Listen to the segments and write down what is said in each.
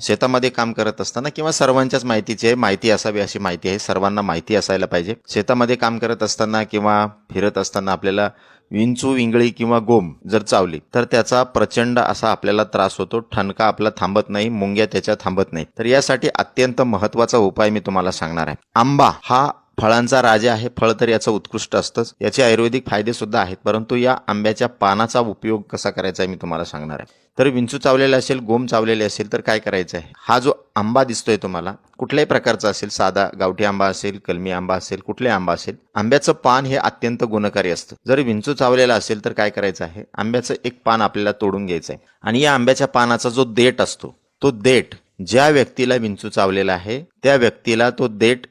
शेतामध्ये काम करत असताना किंवा सर्वांच्याच माहितीची आहे माहिती असावी अशी माहिती आहे सर्वांना माहिती असायला पाहिजे. शेतामध्ये काम करत असताना किंवा फिरत असताना आपल्याला विंचू विंगळी किंवा गोम जर चावली तर त्याचा प्रचंड असा आपल्याला त्रास होतो. ठणका आपला थांबत नाही मुंग्या त्याच्या थांबत नाही तर यासाठी अत्यंत महत्त्वाचा उपाय मी तुम्हाला सांगणार आहे. आंबा हा फळांचा राजा आहे फळ तर याचं उत्कृष्ट असतंच. याचे आयुर्वेदिक फायदे सुद्धा आहेत परंतु या आंब्याच्या पानाचा उपयोग कसा करायचा आहे मी तुम्हाला सांगणार आहे. तर विंचू चावलेला असेल गोम चावलेले असेल तर काय करायचं आहे? हा जो आंबा दिसतोय तुम्हाला कुठल्याही प्रकारचा असेल साधा गावठी आंबा असेल कलमी आंबा असेल कुठलाही आंबा असेल आंब्याचं पान हे अत्यंत गुणकारी असतं. जर विंचू चावलेला असेल तर काय करायचं आहे? आंब्याचं एक पान आपल्याला तोडून घ्यायचं आहे. आणि या आंब्याच्या पानाचा जो देठ असतो तो देठ ज्या व्यक्तीला विंचू चावलेला आहे त्या व्यक्तीला तो देठ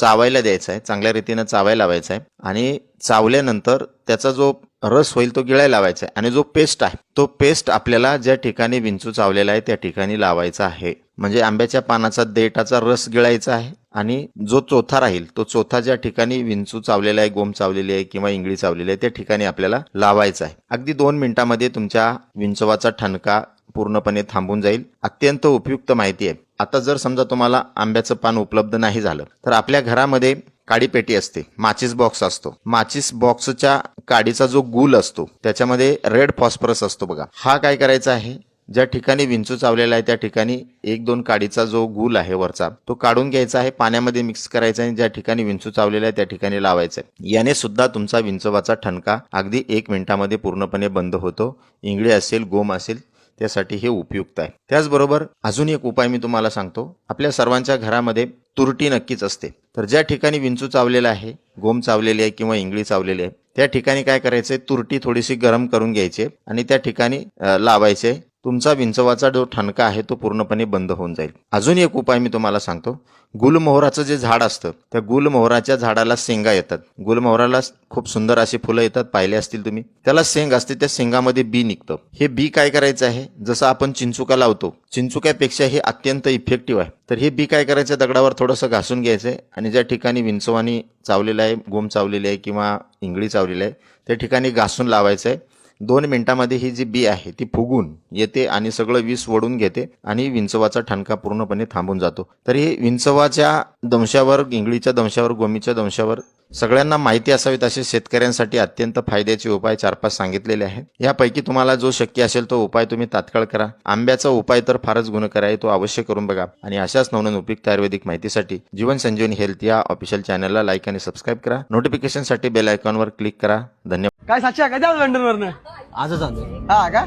चावायला द्यायचा आहे चांगल्या रीतीनं चावायला लावायचा आहे आणि चावल्यानंतर त्याचा जो रस होईल तो गिळायला लावायचा आहे आणि जो पेस्ट आहे तो पेस्ट आपल्याला ज्या ठिकाणी विंचू चावलेला आहे त्या ठिकाणी लावायचा आहे. म्हणजे आंब्याच्या पानाचा देठाचा रस गिळायचा आहे आणि जो चोथा राहील तो चोथा ज्या ठिकाणी विंचू चावलेला आहे गोम चावलेली आहे किंवा इंगळी चावलेली आहे त्या ठिकाणी आपल्याला लावायचा आहे. अगदी दोन मिनिटांमध्ये तुमच्या विंचवाचा ठणका पूर्णपणे थांबून जाईल. अत्यंत उपयुक्त माहिती आहे. आता जर समजा तुम्हाला आंब्याचं पान उपलब्ध नाही झालं तर आपल्या घरामध्ये काडी पेटी असते माचीस बॉक्स असतो. माचीस बॉक्सच्या काडीचा जो गुल असतो त्याच्यामध्ये रेड फॉस्फरस असतो बघा. हा काय करायचा आहे? ज्या ठिकाणी विंचू चावलेला आहे त्या ठिकाणी एक दोन काडीचा जो गुल आहे वरचा तो काढून घ्यायचा आहे पाण्यामध्ये मिक्स करायचा आहे ज्या ठिकाणी विंचू चावलेला आहे त्या ठिकाणी लावायचं आहे. याने सुद्धा तुमचा विंचवाचा ठणका अगदी एक मिनिटामध्ये पूर्णपणे बंद होतो. इंगळी असेल गोम असेल त्यासाठी हे उपयुक्त आहे. त्याचबरोबर अजून एक उपाय मी तुम्हाला सांगतो. आपल्या सर्वांच्या घरामध्ये तुरटी नक्कीच असते. तर ज्या ठिकाणी विंचू चावलेला आहे गोम चावलेली आहे किंवा इंगळी चावलेली आहे त्या ठिकाणी काय करायचंय? तुरटी थोडीशी गरम करून घ्यायची आणि त्या ठिकाणी लावायचे. तुमचा विंचवाचा जो ठणका आहे तो पूर्णपणे बंद होऊन जाईल. अजून एक उपाय मी तुम्हाला सांगतो. गुलमोहराचं जे झाड असतं त्या गुलमोहराच्या झाडाला शेंगा येतात. गुलमोहराला खूप सुंदर अशी फुलं येतात पाहिले असतील तुम्ही. त्याला शेंग असते त्या शेंगामध्ये बी निघतं. हे बी काय करायचं आहे? जसं आपण चिंचुका लावतो चिंचुक्यापेक्षा हे अत्यंत इफेक्टिव्ह आहे. तर हे बी काय करायचं? दगडावर थोडंसं घासून घ्यायचं आहे आणि ज्या ठिकाणी विंचवानी चावलेलं आहे गोम चावलेली आहे किंवा इंगळी चावलेली आहे त्या ठिकाणी घासून लावायचं आहे दोन मिनिटामध्ये ही जी बी आहे ती फुगून येते आणि सगळं विष वडून घेते आणि विंचवाचा ठणका पूर्णपणे थांबून जातो. तर हे विंचवाच्या दंशावर इंगळीच्या दंशावर गोमीच्या दंशावर सगळ्यांना माहिती असावीत असे शेतकऱ्यांसाठी अत्यंत फायद्याचे उपाय चार पाच सांगितलेले आहेत. यापैकी तुम्हाला जो शक्य असेल तो उपाय तुम्ही तात्काळ करा. आंब्याचा उपाय तर फारच गुणकर आहे तो अवश्य करून बघा. आणि अशाच नवनवीन उपयुक्त आयुर्वेदिक माहितीसाठी जीवन संजीवनी हेल्थ या ऑफिशियल चॅनलला लाईक आणि सबस्क्राईब करा. नोटिफिकेशनसाठी बेल आयकॉनवर क्लिक करा. धन्यवाद. काय साक्षी आजच आलोय. हा का?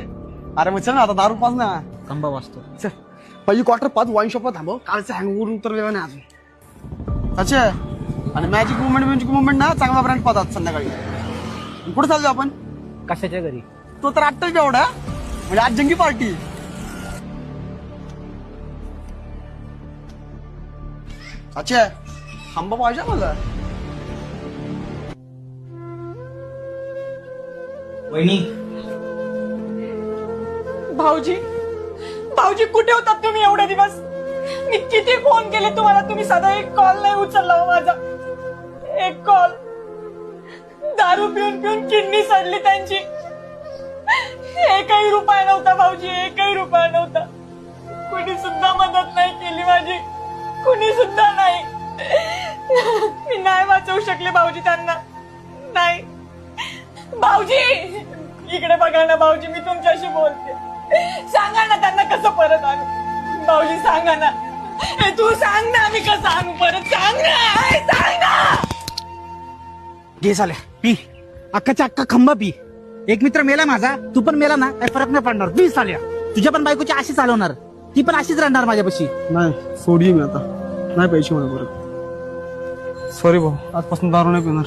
अरे मग चल ना आता दारू पाच ना. कंबा वाजतो चल. पहिली क्वार्टर पाच वाईन शॉप थांबव. कालचं हँगवरून उतरलेला नाही अजून. अच्छा आणि मॅजिक मुवमेंट मॅजिक मुवमेंट ना चांगला ब्रँड पाहतात संध्याकाळी. कुठे चाललो आपण? कशाच्या घरी? तो तर आत्ताच एवढा म्हणजे आज जंगी पार्टी. अच्छा थांबा पाहिजे मला वहिनी. भाऊजी भाऊजी कुठे होतात तुम्ही एवढे दिवस? मी किती फोन केले तुम्हाला तुम्ही साधा एक कॉल नाही उचलला हो माझा. एक कॉल दारू पिऊन पिऊन किडनी सडली त्यांची. एकही रुपया नव्हता भाऊजी एकही रुपया नव्हता. कुणी सुद्धा मदत नाही केली माझी. कुणी सुद्धा नाही. मी नाही वाचवू शकले भाऊजी त्यांना. नाही. भाऊजी! इकडे बघा ना भाऊजी मी तुमच्याशी बोलते. सांगा ना त्यांना कसं परत आणू. भाऊजी सांगा ना. तू सांग ना मी कसं आणू परत. सांग ना सांग ना! घे साल्या पी. अक्काच्या अक्का खंबा पी. एक मित्र मेला माझा तू पण मेला ना. काही फरक नाही पडणार. पी साल्या तुझ्या पण बायकोची अशी चालवणार. ती पण अशीच राहणार माझ्यापाशी. नाही सोडी मी आता. नाही पैसे मला परत. सॉरी भाऊ आजपासून दारू नाही पिणार.